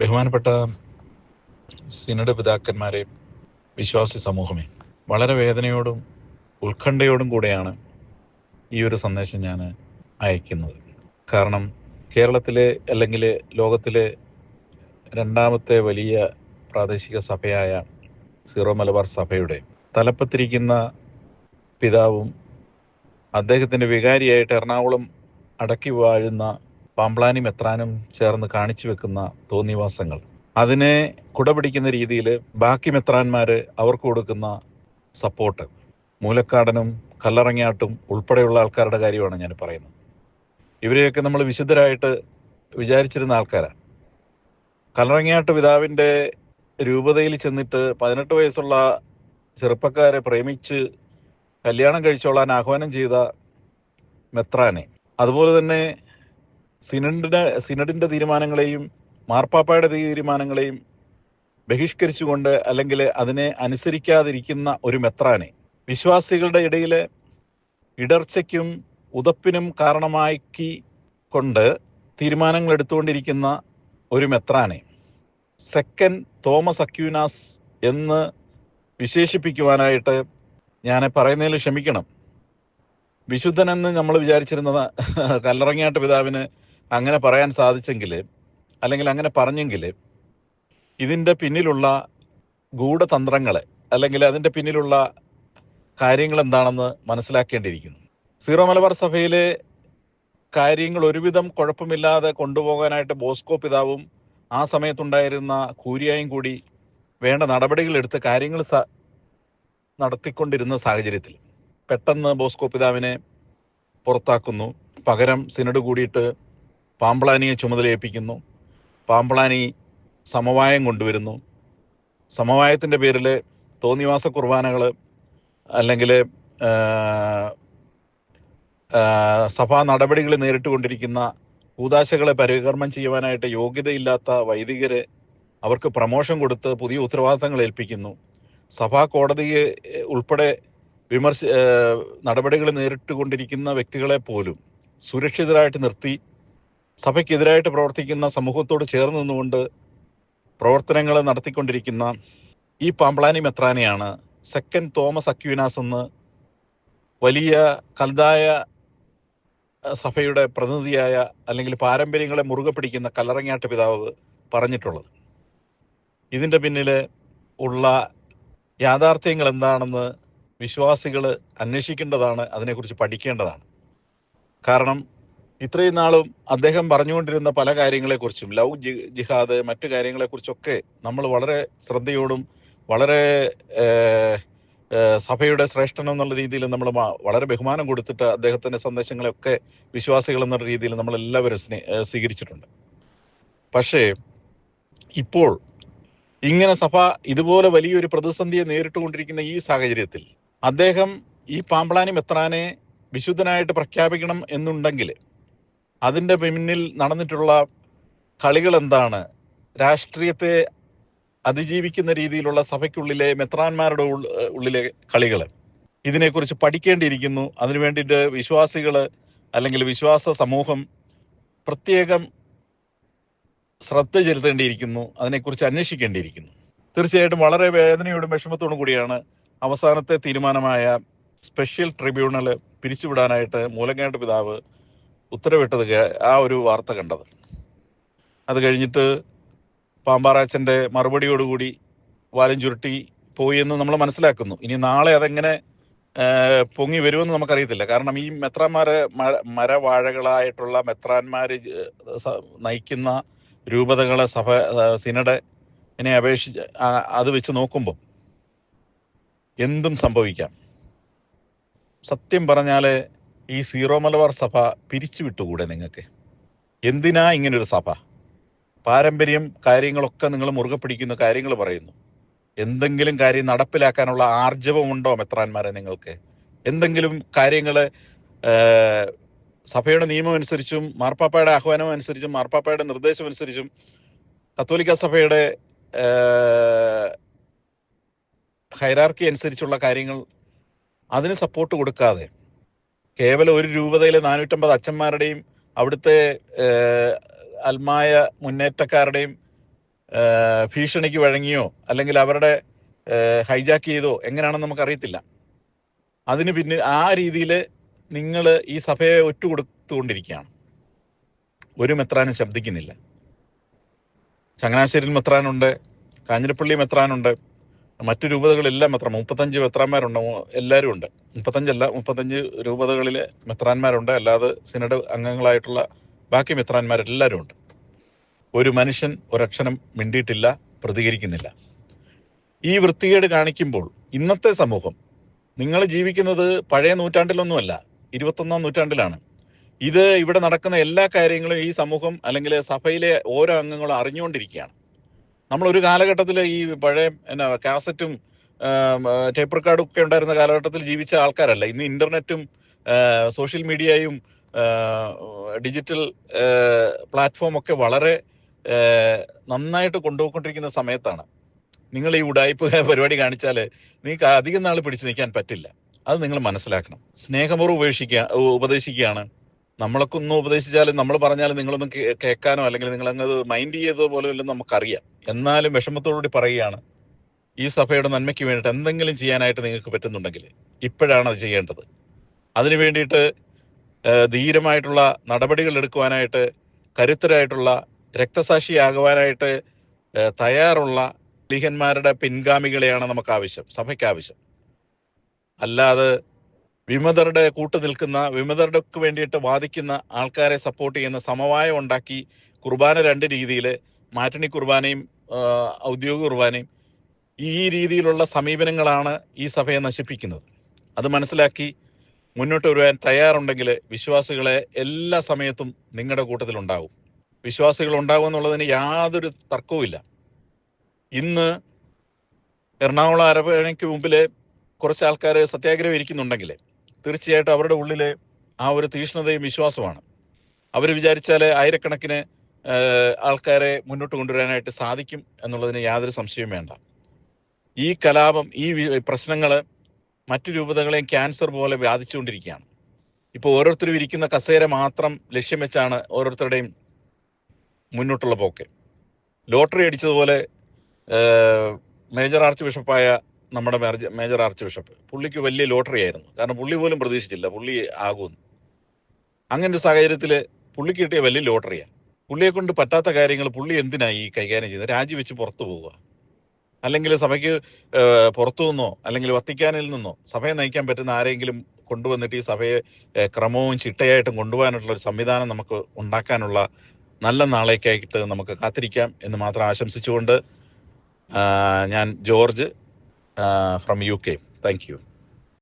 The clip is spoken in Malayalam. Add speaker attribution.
Speaker 1: ബഹുമാനപ്പെട്ട സിനഡ് പിതാക്കന്മാരെ വിശ്വാസി സമൂഹമേ വളരെ വേദനയോടും ഉത്കണ്ഠയോടും കൂടെയാണ് ഈ ഒരു സന്ദേശം ഞാൻ അയക്കുന്നത്. കാരണം കേരളത്തിലെ അല്ലെങ്കിൽ ലോകത്തിലെ രണ്ടാമത്തെ വലിയ പ്രാദേശിക സഭയായ സീറോ മലബാർ സഭയുടെ തലപ്പത്തിരിക്കുന്ന പിതാവും അദ്ദേഹത്തിന്റെ വികാരിയായിട്ട് എറണാകുളം അടക്കി വാഴുന്ന പാമ്പ്ലാനി മെത്രാനും ചേർന്ന് കാണിച്ചു വെക്കുന്ന തോന്നിവാസങ്ങൾ. അതിനെ കുടപിടിക്കുന്ന രീതിയിൽ ബാക്കി മെത്രാന്മാർ അവർക്ക് കൊടുക്കുന്ന സപ്പോർട്ട്. മൂലക്കാടനും കല്ലറങ്ങാട്ടും ഉൾപ്പെടെയുള്ള ആൾക്കാരുടെ കാര്യമാണ് ഞാൻ പറയുന്നത്. ഇവരെയൊക്കെ നമ്മൾ വിശുദ്ധരായിട്ട് വിചാരിച്ചിരുന്ന ആൾക്കാരാണ് കല്ലറങ്ങാട്ട് പിതാവിന്റെ രൂപതയിൽ ചെന്നിട്ട് പതിനെട്ട് വയസ്സുള്ള ചെറുപ്പക്കാരെ പ്രേമിച്ച് കല്യാണം കഴിച്ചോളാൻ ആഹ്വാനം ചെയ്ത മെത്രാനെ. അതുപോലെ തന്നെ സിനഡിന്റെ സിനഡിന്റെ തീരുമാനങ്ങളെയും മാർപ്പാപ്പയുടെ തീരുമാനങ്ങളെയും ബഹിഷ്കരിച്ചുകൊണ്ട് അല്ലെങ്കിൽ അതിനെ അനുസരിക്കാതിരിക്കുന്ന ഒരു മെത്രാനെ വിശ്വാസികളുടെ ഇടയിൽ ഇടർച്ചയ്ക്കും ഉതപ്പിനും കാരണമാക്കി കൊണ്ട് തീരുമാനങ്ങൾ എടുത്തുകൊണ്ടിരിക്കുന്ന ഒരു മെത്രാനെ സെക്കൻ തോമസ് അക്യൂനാസ് എന്ന് വിശേഷിപ്പിക്കുവാനായിട്ട് ഞാൻ പറയുന്നതിൽ ക്ഷമിക്കണം. വിശുദ്ധനെന്ന് നമ്മൾ വിചാരിച്ചിരുന്ന കല്ലറങ്ങിയാട്ട് പിതാവിന് അങ്ങനെ പറയാൻ സാധിച്ചെങ്കിൽ അല്ലെങ്കിൽ അങ്ങനെ പറഞ്ഞെങ്കിൽ ഇതിന്റെ പിന്നിലുള്ള ഗൂഢതന്ത്രങ്ങൾ അല്ലെങ്കിൽ അതിന്റെ പിന്നിലുള്ള കാര്യങ്ങൾ എന്താണെന്ന് മനസ്സിലാക്കേണ്ടിയിരിക്കുന്നു. സീറോ മലബാർ സഭയിലെ കാര്യങ്ങൾ ഒരുവിധം കുഴപ്പമില്ലാതെ കൊണ്ടുപോകാനായിട്ട് ബോസ്കോ പിതാവും ആ സമയത്തുണ്ടായിരുന്ന കൂരിയായും കൂടി വേണ്ട നടപടികൾ എടുത്ത് കാര്യങ്ങൾ നടത്തിക്കൊണ്ടിരുന്ന സാഹചര്യത്തിൽ പെട്ടെന്ന് ബോസ്കോ പിതാവിനെ പുറത്താക്കുന്നു. പകരം സിനഡ് കൂടിയിട്ട് പാമ്പ്ളാനിയെ ചുമതലയേൽപ്പിക്കുന്നു. പാമ്പളാനി സമവായം കൊണ്ടുവരുന്നു. സമവായത്തിന്റെ പേരിൽ തോന്നിവാസ കുർബാനകൾ അല്ലെങ്കിൽ സഭാ നടപടികൾ നേരിട്ടുകൊണ്ടിരിക്കുന്ന കൂതാശകളെ പരികർമ്മം ചെയ്യുവാനായിട്ട് യോഗ്യതയില്ലാത്ത വൈദികരെ അവർക്ക് പ്രമോഷൻ കൊടുത്ത് പുതിയ ഉത്തരവാദിത്തങ്ങൾ ഏൽപ്പിക്കുന്നു. സഭാ കോടതിയെ ഉൾപ്പെടെ വിമർശ നടപടികൾ നേരിട്ടുകൊണ്ടിരിക്കുന്ന വ്യക്തികളെ പോലും സുരക്ഷിതരായിട്ട് നിർത്തി സഭയ്ക്കെതിരായിട്ട് പ്രവർത്തിക്കുന്ന സമൂഹത്തോട് ചേർന്ന് നിന്നുകൊണ്ട് പ്രവർത്തനങ്ങൾ നടത്തിക്കൊണ്ടിരിക്കുന്ന ഈ പാമ്പ്ളാനി മെത്രാനെയാണ് സെക്കൻഡ് തോമസ് അക്യൂനാസ് എന്ന് വലിയ കൽതായ സഭയുടെ പ്രതിനിധിയായ അല്ലെങ്കിൽ പാരമ്പര്യങ്ങളെ മുറുകെ പിടിക്കുന്ന കല്ലറങ്ങാട്ട് പിതാവ് പറഞ്ഞിട്ടുള്ളത്. ഇതിന്റെ പിന്നിൽ ഉള്ള യാഥാർത്ഥ്യങ്ങൾ എന്താണെന്ന് വിശ്വാസികൾ അന്വേഷിക്കേണ്ടതാണ് അതിനെക്കുറിച്ച് പഠിക്കേണ്ടതാണ്. കാരണം ഇത്രയും നാളും അദ്ദേഹം പറഞ്ഞുകൊണ്ടിരുന്ന പല കാര്യങ്ങളെക്കുറിച്ചും ലവ് ജിഹാദ് മറ്റു കാര്യങ്ങളെക്കുറിച്ചൊക്കെ നമ്മൾ വളരെ ശ്രദ്ധയോടും വളരെ സഭയുടെ ശ്രേഷ്ഠനം എന്നുള്ള രീതിയിൽ നമ്മൾ വളരെ ബഹുമാനം കൊടുത്തിട്ട് അദ്ദേഹത്തിന്റെ സന്ദേശങ്ങളെയൊക്കെ വിശ്വാസികൾ എന്നുള്ള രീതിയിൽ നമ്മൾ എല്ലാവരും സ്വീകരിച്ചിട്ടുണ്ട്. പക്ഷേ ഇപ്പോൾ ഇങ്ങനെ സഭ ഇതുപോലെ വലിയൊരു പ്രതിസന്ധിയെ നേരിട്ടുകൊണ്ടിരിക്കുന്ന ഈ സാഹചര്യത്തിൽ അദ്ദേഹം ഈ പാമ്പളാനി മെത്രാനെ വിശുദ്ധനായിട്ട് പ്രഖ്യാപിക്കണം എന്നുണ്ടെങ്കിൽ അതിന്റെ പിന്നിൽ നടന്നിട്ടുള്ള കളികൾ എന്താണ്? രാഷ്ട്രീയത്തെ അതിജീവിക്കുന്ന രീതിയിലുള്ള സഭയ്ക്കുള്ളിലെ മെത്രാന്മാരുടെ ഉള്ളിലെ കളികൾ. ഇതിനെക്കുറിച്ച് പഠിക്കേണ്ടിയിരിക്കുന്നു. അതിനു വേണ്ടിയിട്ട് വിശ്വാസികൾ അല്ലെങ്കിൽ വിശ്വാസ സമൂഹം പ്രത്യേകം ശ്രദ്ധ ചെലുത്തേണ്ടിയിരിക്കുന്നു. അതിനെക്കുറിച്ച് അന്വേഷിക്കേണ്ടിയിരിക്കുന്നു. തീർച്ചയായിട്ടും വളരെ വേദനയോടും വിഷമത്തോടും കൂടിയാണ് അവസാനത്തെ തീരുമാനമായ സ്പെഷ്യൽ ട്രിബ്യൂണൽ പിരിച്ചുവിടാനായിട്ട് മൂലങ്ങാട്ട് പിതാവ് ഉത്തരവിട്ടത് ആ ഒരു വാർത്ത കണ്ടത്. അത് കഴിഞ്ഞിട്ട് പാമ്പാറാച്ചന്റെ മറുപടിയോടുകൂടി വാലും ചുരുട്ടി പോയി എന്ന് നമ്മൾ മനസ്സിലാക്കുന്നു. ഇനി നാളെ അതെങ്ങനെ പൊങ്ങി വരുമെന്ന് നമുക്കറിയത്തില്ല. കാരണം ഈ മെത്രാന്മാരെ മരവാഴകളായിട്ടുള്ള മെത്രാന്മാർ നയിക്കുന്ന രൂപതകളെ സഭ സിനഡ് ഇതിനെ അപേക്ഷിച്ച് അത് വെച്ച് നോക്കുമ്പോൾ എന്തും സംഭവിക്കാം. സത്യം പറഞ്ഞാൽ ഈ സീറോ മലബാർ സഭ പിരിച്ചുവിട്ടുകൂടെ നിങ്ങൾക്ക്? എന്തിനാ ഇങ്ങനൊരു സഭ? പാരമ്പര്യം കാര്യങ്ങളൊക്കെ നിങ്ങൾ മുറുകെ പിടിക്കുന്ന കാര്യങ്ങൾ പറയുന്നു. എന്തെങ്കിലും കാര്യം നടപ്പിലാക്കാനുള്ള ആർജവമുണ്ടോ മെത്രാന്മാരെ നിങ്ങൾക്ക്? എന്തെങ്കിലും കാര്യങ്ങൾ സഭയുടെ നിയമം അനുസരിച്ചും മാർപ്പാപ്പയുടെ ആഹ്വാനം അനുസരിച്ചും മാർപ്പാപ്പയുടെ നിർദ്ദേശം അനുസരിച്ചും കത്തോലിക്ക സഭയുടെ ഹൈറാർക്കി അനുസരിച്ചുള്ള കാര്യങ്ങൾ അതിന് സപ്പോർട്ട് കൊടുക്കാതെ കേവലം ഒരു രൂപതയിലെ നാനൂറ്റമ്പത് അച്ഛന്മാരുടെയും അവിടുത്തെ അൽമായ മുന്നേറ്റക്കാരുടെയും ഭീഷണിക്ക് വഴങ്ങിയോ അല്ലെങ്കിൽ അവരുടെ ഹൈജാക്ക് ചെയ്തോ എങ്ങനെയാണെന്ന് നമുക്കറിയത്തില്ല. അതിന് പിന്നെ ആ രീതിയിൽ നിങ്ങൾ ഈ സഭയെ ഒറ്റുകൊടുത്തുകൊണ്ടിരിക്കുകയാണ്. ഒരു മെത്രാനും ശബ്ദിക്കുന്നില്ല. ചങ്ങനാശ്ശേരിയിൽ മെത്രാനുണ്ട് കാഞ്ഞിരപ്പള്ളി മെത്രാനുണ്ട് മറ്റു രൂപതകളെല്ലാം മെത്ര മുപ്പത്തഞ്ച് മെത്രാന്മാരുണ്ട്. എല്ലാവരും ഉണ്ട്. മുപ്പത്തഞ്ചല്ല മുപ്പത്തഞ്ച് രൂപതകളിലെ മെത്രാന്മാരുണ്ട്. അല്ലാതെ സിനഡ് അംഗങ്ങളായിട്ടുള്ള ബാക്കി മെത്രാന്മാരെല്ലാവരും ഉണ്ട്. ഒരു മനുഷ്യൻ ഒരക്ഷരം മിണ്ടിയിട്ടില്ല പ്രതികരിക്കുന്നില്ല. ഈ വൃത്തികേട് കാണിക്കുമ്പോൾ ഇന്നത്തെ സമൂഹം നിങ്ങൾ ജീവിക്കുന്നത് പഴയ നൂറ്റാണ്ടിലൊന്നുമല്ല ഇരുപത്തൊന്നാം നൂറ്റാണ്ടിലാണ്. ഇത് ഇവിടെ നടക്കുന്ന എല്ലാ കാര്യങ്ങളും ഈ സമൂഹം അല്ലെങ്കിൽ സഭയിലെ ഓരോ അംഗങ്ങളും അറിഞ്ഞുകൊണ്ടിരിക്കുകയാണ്. നമ്മൾ ഒരു കാലഘട്ടത്തിൽ ഈ പഴയ എന്നാ കാസറ്റും ടേപ്പ് റെക്കോർഡും ഒക്കെ ഉണ്ടായിരുന്ന കാലഘട്ടത്തിൽ ജീവിച്ച ആൾക്കാരല്ല. ഇന്ന് ഇന്റർനെറ്റും സോഷ്യൽ മീഡിയയും ഡിജിറ്റൽ പ്ലാറ്റ്ഫോം ഒക്കെ വളരെ നന്നായിട്ട് കൊണ്ടുപോയിക്കൊണ്ടിരിക്കുന്ന സമയത്താണ്. നിങ്ങൾ ഈ ഉടായ്പ പരിപാടി കാണിച്ചാൽ നിങ്ങൾക്ക് അധികം നാൾ പിടിച്ചു നിൽക്കാൻ പറ്റില്ല. അത് നിങ്ങൾ മനസ്സിലാക്കണം. സ്നേഹപൂർവം ഉപേക്ഷിക്കുക ഉപദേശിക്കുകയാണ്. നമ്മളൊക്കെ ഒന്ന് ഉപദേശിച്ചാലും നമ്മൾ പറഞ്ഞാലും നിങ്ങളൊന്നും കേൾക്കാനോ അല്ലെങ്കിൽ നിങ്ങൾ അങ്ങ് മൈൻഡ് ചെയ്തത് പോലും ഇല്ലെന്ന് നമുക്കറിയാം. എന്നാലും വിഷമത്തോടുകൂടി പറയുകയാണ് ഈ സഭയുടെ നന്മയ്ക്ക് വേണ്ടിയിട്ട് എന്തെങ്കിലും ചെയ്യാനായിട്ട് നിങ്ങൾക്ക് പറ്റുന്നുണ്ടെങ്കിൽ ഇപ്പോഴാണ് അത് ചെയ്യേണ്ടത്. അതിനു വേണ്ടിയിട്ട് ധീരമായിട്ടുള്ള നടപടികൾ എടുക്കുവാനായിട്ട് കരുത്തരായിട്ടുള്ള രക്തസാക്ഷിയാകുവാനായിട്ട് തയ്യാറുള്ള ലീഹന്മാരുടെ പിൻഗാമികളെയാണ് നമുക്ക് ആവശ്യം സഭയ്ക്ക് ആവശ്യം അല്ലാതെ വിമതരുടെ കൂട്ടു നിൽക്കുന്ന വിമതർക്ക് വേണ്ടിയിട്ട് വാദിക്കുന്ന ആൾക്കാരെ സപ്പോർട്ട് ചെയ്യുന്ന സമവായം ഉണ്ടാക്കി കുർബാന രണ്ട് രീതിയിൽ മാറ്റണി കുർബാനയും ഔദ്യോഗിക കുർബാനയും ഈ രീതിയിലുള്ള സമീപനങ്ങളാണ് ഈ സഭയെ നശിപ്പിക്കുന്നത്. അത് മനസ്സിലാക്കി മുന്നോട്ട് വരുവാൻ തയ്യാറുണ്ടെങ്കിൽ വിശ്വാസികളെ എല്ലാ സമയത്തും നിങ്ങളുടെ കൂട്ടത്തിൽ ഉണ്ടാവും. വിശ്വാസികൾ ഉണ്ടാവും എന്നുള്ളതിന് യാതൊരു തർക്കവുമില്ല ഇന്ന് എറണാകുളം അരവണയ്ക്ക് മുമ്പിൽ കുറച്ച് ആൾക്കാർ സത്യാഗ്രഹം ഇരിക്കുന്നുണ്ടെങ്കിൽ തീർച്ചയായിട്ടും അവരുടെ ഉള്ളിലെ ആ ഒരു തീഷ്ണതയും വിശ്വാസമാണ് അവർ വിചാരിച്ചാൽ ആയിരക്കണക്കിന് ആൾക്കാരെ മുന്നോട്ട് കൊണ്ടുവരാനായിട്ട് സാധിക്കും എന്നുള്ളതിന് യാതൊരു സംശയവും വേണ്ട. ഈ കലാപം ഈ പ്രശ്നങ്ങൾ മറ്റു രൂപതകളെയും ക്യാൻസർ പോലെ ബാധിച്ചുകൊണ്ടിരിക്കുകയാണ് ഇപ്പോൾ ഓരോരുത്തരും ഇരിക്കുന്ന കസേര മാത്രം ലക്ഷ്യം വെച്ചാണ് ഓരോരുത്തരുടെയും മുന്നോട്ടുള്ള പോക്ക്. ലോട്ടറി അടിച്ചതുപോലെ മേജർ ആർച്ച് ബിഷപ്പായ നമ്മുടെ മേജർ ആർച്ച് ബിഷപ്പ്. പുള്ളിക്ക് വലിയ ലോട്ടറി ആയിരുന്നു. കാരണം പുള്ളി പോലും പ്രതീക്ഷിച്ചില്ല. പുള്ളി ആകുമെന്ന്. അങ്ങനെ ഒരു സാഹചര്യത്തിൽ പുള്ളിക്ക് കിട്ടിയ വലിയ ലോട്ടറിയാണ് പുള്ളിയെ കൊണ്ട് പറ്റാത്ത കാര്യങ്ങൾ പുള്ളി എന്തിനാ ഈ കൈകാര്യം ചെയ്യുന്നത്? രാജിവെച്ച് പുറത്തു പോവുക. അല്ലെങ്കിൽ സഭയ്ക്ക് പുറത്തു നിന്നോ അല്ലെങ്കിൽ വത്തിക്കാനിൽ നിന്നോ സഭയെ നയിക്കാൻ പറ്റുന്ന ആരെങ്കിലും കൊണ്ടുവന്നിട്ട് ഈ സഭയെ ക്രമവും ചിട്ടയായിട്ടും കൊണ്ടുപോകാനുള്ള ഒരു സംവിധാനം നമുക്ക് ഉണ്ടാക്കാനുള്ള നല്ല നാളേക്കായിട്ട് നമുക്ക് കാത്തിരിക്കാം എന്ന് മാത്രം ആശംസിച്ചുകൊണ്ട് ഞാൻ George uh, from UK. Thank you.